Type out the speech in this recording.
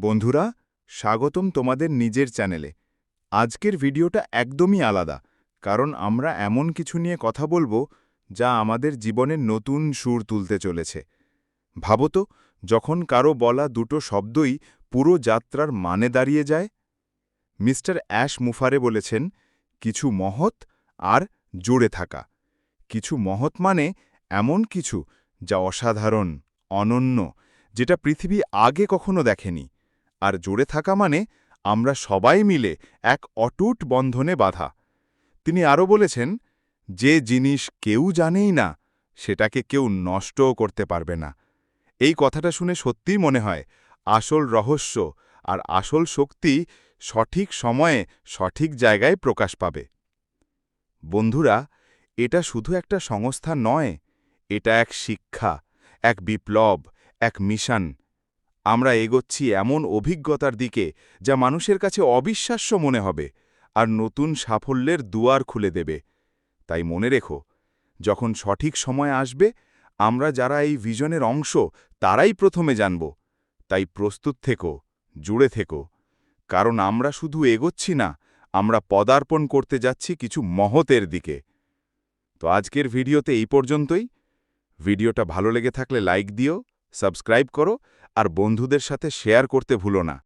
বন্ধুরা, স্বাগতম তোমাদের নিজের চ্যানেলে। আজকের ভিডিওটা একদমই আলাদা, কারণ আমরা এমন কিছু নিয়ে কথা বলব যা আমাদের জীবনের নতুন সুর তুলতে চলেছে। ভাবো তো, যখন কারও বলা দুটো শব্দই পুরো যাত্রার মানে দাঁড়িয়ে যায়? মিস্টার অ্যাশ মুফারে বলেছেন, কিছু মহৎ আর জুড়ে থাকা। কিছু মহৎ মানে এমন কিছু যা অসাধারণ, অনন্য, যেটা পৃথিবী আগে কখনো দেখেনি। আর জুড়ে থাকা মানে আমরা সবাই মিলে এক অটুট বন্ধনে বাধা। তিনি আরও বলেছেন, যে জিনিস কেউ জানেই না, সেটাকে কেউ নষ্টও করতে পারবে না। এই কথাটা শুনে সত্যিই মনে হয়, আসল রহস্য আর আসল শক্তি সঠিক সময়ে সঠিক জায়গায় প্রকাশ পাবে। বন্ধুরা, এটা শুধু একটা সংস্থা নয়, এটা এক শিক্ষা, এক বিপ্লব, এক মিশন। আমরা এগোচ্ছি এমন অভিজ্ঞতার দিকে যা মানুষের কাছে অবিশ্বাস্য মনে হবে আর নতুন সাফল্যের দুয়ার খুলে দেবে। তাই মনে রেখো, যখন সঠিক সময় আসবে, আমরা যারা এই ভিজনের অংশ, তারাই প্রথমে জানব। তাই প্রস্তুত থেকো, জুড়ে থেকো। কারণ আমরা শুধু এগোচ্ছি না, আমরা পদার্পণ করতে যাচ্ছি কিছু মহতের দিকে। তো আজকের ভিডিওতে এই পর্যন্তই। ভিডিওটা ভালো লেগে থাকলে লাইক দিও সাবস্ক্রাইব করো আর বন্ধুদের সাথে শেয়ার করতে ভুলো না।